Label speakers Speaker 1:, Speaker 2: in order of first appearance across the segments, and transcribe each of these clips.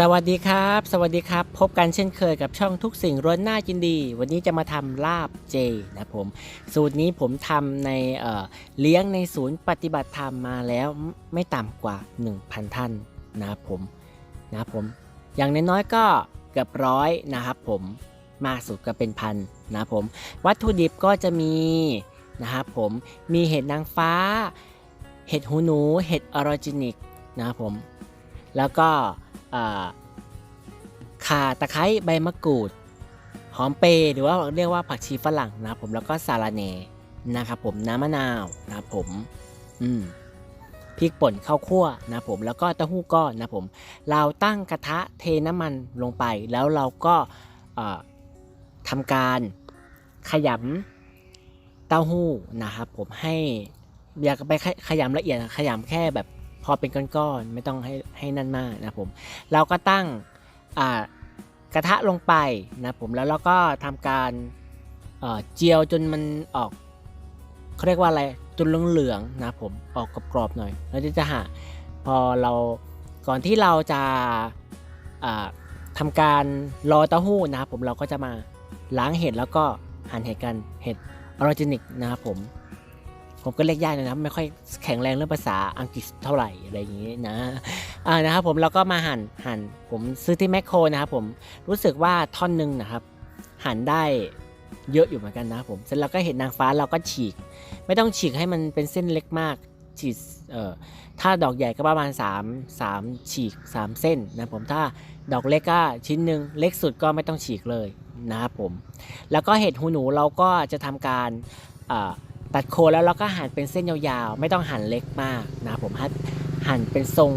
Speaker 1: สวัสดีครับ สวัสดีครับ พบกันเช่นเคยกับช่องทุกสิ่งร้อนหน้าจินดี วันนี้จะมาทำลาบเจนะผม สูตรนี้ผมทำในเเลี้ยงในศูนย์ปฏิบัติธรรมมาแล้วไม่ต่ำกว่า 1,000 ท่านนะครับผมนะครับผม อย่างน้อยๆก็เกือบร้อยนะครับผมมากสุดก็เป็นพันนะครับผม วัตถุดิบก็จะมีนะครับผมมีเห็ดนางฟ้า เห็ดหูหนู เห็ดออริจินิกนะครับผม แล้วก็ ข่าตะไคร้ใบมะกรูด หอมเปรย์หรือว่าเรียกว่าผักชีฝรั่งนะครับผมแล้วก็สาลาเนนะครับผมน้ำมะนาวนะครับผมอืมพริกป่นข้าวคั่วนะผมแล้วก็เต้าหู้ก้อนนะผมเราตั้งกระทะเทน้ำมันลงไป แล้วเราก็ทำการขยำเต้าหู้นะครับผมให้อยากไปขขยำละเอียดขยำแค่แบบ พอเป็นก้อนๆไม่ต้องให้ให้นั่นมากนะผมเราก็ตั้งกระทะลงไปนะผมแล้วเราก็ทำการเจียวจนมันออกเขาเรียกว่าอะไรจนเหลืองๆนะผมออกกรอบๆหน่อยแล้วจะหาพอเราก่อนที่เราจะอ่าทำการรอเต้าหู้นะครับผมเราก็จะมาล้างเห็ดแล้วก็หั่นเห็ดกันเห็ดออริจินิกนะครับผม ผมก็เรียกยากนะครับไม่ค่อยแข็งแรงเรื่องภาษาอังกฤษเท่าไหร่อะไรอย่างนี้นะอ่านะครับผมเราก็มาหั่นหั่นผมซื้อที่แมคโครนะครับผมรู้สึกว่าท่อนหนึ่งนะครับ หั่นได้เยอะอยู่เหมือนกันนะครับผมเสร็จแล้วก็เห็นนางฟ้าเราก็ฉีก ไม่ต้องฉีกให้มันเป็นเส้นเล็กมากฉีกเอ่อถ้าดอกใหญ่ก็ประมาณ 3 3 ฉีก 3 เส้นนะผมถ้าดอกเล็กก็ชิ้นหนึ่งเล็กสุดก็ไม่ต้องฉีกเลยนะครับผม แล้วก็เห็ดหูหนูเราก็จะทำการอ่า ตัดโคนแล้วเราก็หั่นเป็นเส้นยาวๆ ไม่ต้องหั่นเล็กมากนะครับผมหั่นเป็นทรง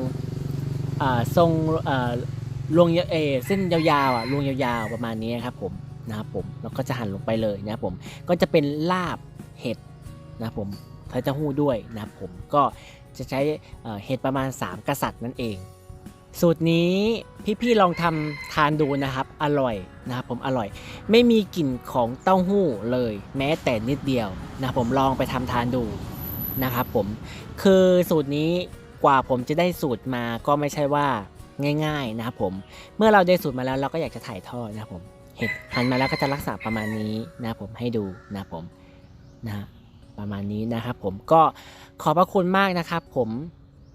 Speaker 1: ทรงลวงเอเส้นยาวๆอะลวงยาวๆประมาณนี้ครับผมนะครับผมแล้วก็จะหั่นลงไปเลยนะครับผมก็จะเป็นลาบเห็ดนะครับผมไทเต้าหู้ด้วยนะครับผมก็จะใช้เอ่อเห็ดประมาณ 3 กษัตริย์นั่นเอง สูตรนี้พี่ๆลองทำทานดูนะครับ อร่อยนะครับผมอร่อย ไม่มีกลิ่นของเต้าหู้เลย แม้แต่นิดเดียว นะผมลองไปทำทานดูนะครับผมคือสูตรนี้กว่าผมจะได้สูตรมาก็ไม่ใช่ว่าง่าย ๆนะครับผมเมื่อเราได้สูตรมาแล้วเราก็อยากจะถ่ายทอดนะครับผมเห็ดหันมาแล้วก็จะรักษาประมาณนี้นะผมให้ดูนะผมนะประมาณนี้นะครับผมก็ขอบพระคุณมากนะครับผม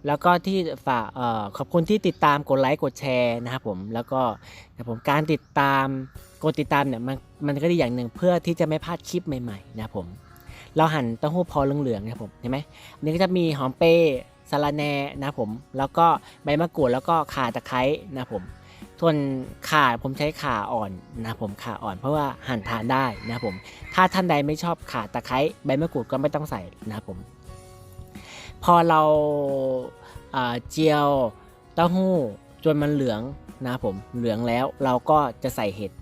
Speaker 1: แล้วก็ที่ฝากเอ่อขอบคุณที่ติดตามกดไลค์กดแชร์นะครับผมแล้วก็นะผมการติดตามกดติดตามเนี่ยมันมันก็ดีอย่างหนึ่งเพื่อที่จะไม่พลาดคลิปใหม่ๆนะผม เราหั่นเต้าหู้พอเหลืองๆนะครับผมเห็นไหมอันนี้ก็จะมีหอมเปรย์สะระแหน่นะผม แล้วก็ใบมะกรูดแล้วก็ข่าตะไคร้นะผมส่วนข่าผมใช้ข่าอ่อนนะผมข่าอ่อนเพราะว่าหั่นทานได้นะผม ถ้าท่านใดไม่ชอบข่าตะไคร้ใบมะกรูดก็ไม่ต้องใส่นะผม พอเราเจียวเต้าหู้จนมันเหลืองนะผมเหลืองแล้วเราก็จะใส่เห็ด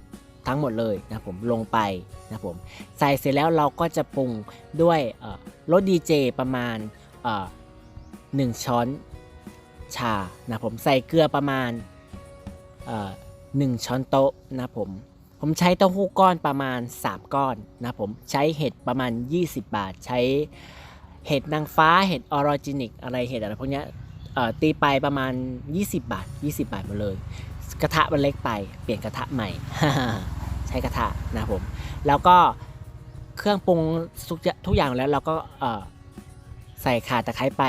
Speaker 1: ทั้งหมดเลยนะผมลงไปนะผมใส่เสร็จแล้วเราก็จะปรุงด้วยรสดีเจประมาณหนึ่งช้อนชานะผมใส่เกลือประมาณหนึ่งช้อนโต๊ะนะผมผมใช้เต้าหู้ก้อนประมาณ 3 ก้อนนะผมใช้เห็ดประมาณ 20 บาท ใช้เห็ดนางฟ้าเห็ดออริจินิกอะไรเห็ดอะไรพวกเนี้ยตีไปประมาณ 20 บาท 20 บาทหมดเลย กระทะมันเล็กไป เปลี่ยนกระทะใหม่ ใช้กระทะนะผม แล้วก็เครื่องปรุงทุกอย่างแล้วเราก็ใส่ข่าตะไคร้ไป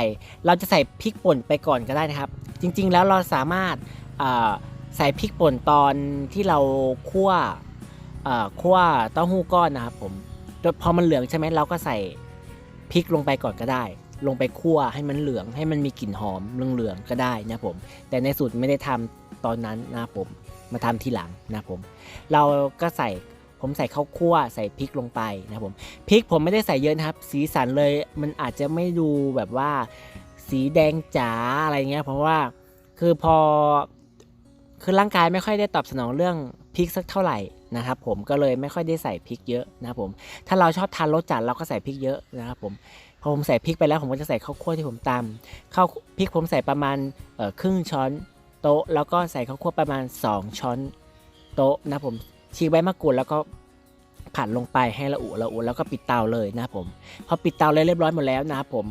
Speaker 1: เราจะใส่พริกป่นไปก่อนก็ได้นะครับ จริง ๆ แล้วเราสามารถใส่พริกป่นตอนที่เราคั่วคั่วเต้าหู้ก้อนนะครับผมพอมันเหลืองใช่ไหมเราก็ใส่พริกลงไปก่อนก็ได้ ลงไปคั่วให้มันเหลืองให้มันมีกลิ่นหอมเหลืองๆก็ได้นะผม แต่ในสูตรไม่ได้ทำตอนนั้นนะผมมาทำทีหลังนะผม เราก็ใส่ผมใส่ข้าวคั่วใส่พริกลงไปนะผมพริกผมไม่ได้ใส่เยอะนะครับ สีสันเลยมันอาจจะไม่ดูแบบว่า สีแดงจ๋าอะไรเงี้ยเพราะว่าคือพอคือร่างกายไม่ค่อยได้ตอบสนองเรื่องพริกสักเท่าไหร่นะครับผมก็เลยไม่ค่อยได้ใส่พริกเยอะนะครับผมถ้าเราชอบทานรสจัดเราก็ใส่พริกเยอะนะครับผม พอผมใส่พริกไปแล้วผมก็จะใส่ข้าวคั่วที่ผมตำข้าวพริกผมใส่ประมาณครึ่งช้อนโต๊ะ แล้วก็ใส่ข้าวคั่วประมาณ 2 ช้อนโต๊ะนะผมฉีกใบมะกรูดแล้วก็ผัดลงไปให้ละอุละอุแล้วก็ปิดเตาเลยนะผมพอปิดเตาเลยเรียบร้อยหมดแล้วนะครับผม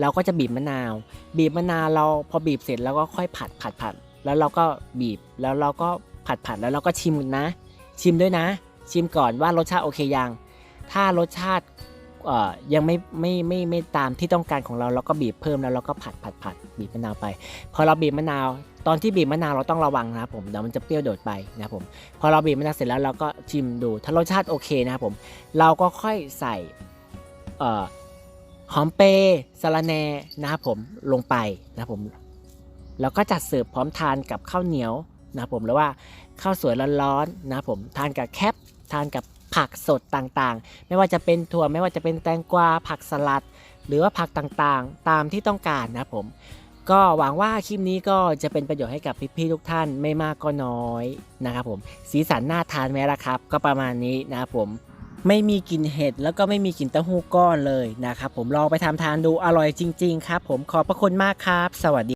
Speaker 1: เราก็จะบีบมะนาว บีบมะนาวเราพอบีบเสร็จแล้วก็ค่อยผัดผัดผัดแล้วเราก็บีบแล้วเราก็ผัดผัดแล้วเราก็ชิมนะ ชิมด้วยนะ ชิมก่อนว่ารสชาติโอเคยัง ถ้ารสชาติ ยังไม่ไม่ไม่ไม่ตามที่ต้องการของเราเราก็บีบเพิ่มแล้วเราก็ผัดผัดผัดบีบมะนาวไป พอเราบีบมะนาว ตอนที่บีบมะนาวเราต้องระวังนะครับผมเดี๋ยวมันจะเปรี้ยวโดดไปนะครับผมพอเราบีบมะนาวเสร็จแล้วเราก็ชิมดูถ้ารสชาติโอเคนะครับผมเราก็ค่อยใส่หอมเปรย์สะระแนนะครับผมลงไปนะครับผมแล้วก็จัดเสิร์ฟพร้อมทานกับข้าวเหนียวนะครับผมหรือว่าข้าวสวยร้อนๆนะครับผมทานกับแคปทานกับ ผักสดต่างๆ ไม่ว่าจะเป็นถั่วไม่ว่าจะเป็นแตงกวาผักสลัด หรือว่าผักต่างๆ ตามที่ต้องการนะครับผม ก็หวังว่าคลิปนี้ก็จะเป็นประโยชน์ให้กับพี่ๆทุกท่านไม่มากก็น้อยนะครับผมสีสันน่าทานไหมล่ะครับ ก็ประมาณนี้นะครับผมไม่มีกลิ่นเห็ดแล้วก็ไม่มีกลิ่นเต้าหู้ก้อนเลยนะครับผมลองไปทำทานดูอร่อยจริง ๆ ครับ ผมขอบพระคุณมากครับ สวัสดี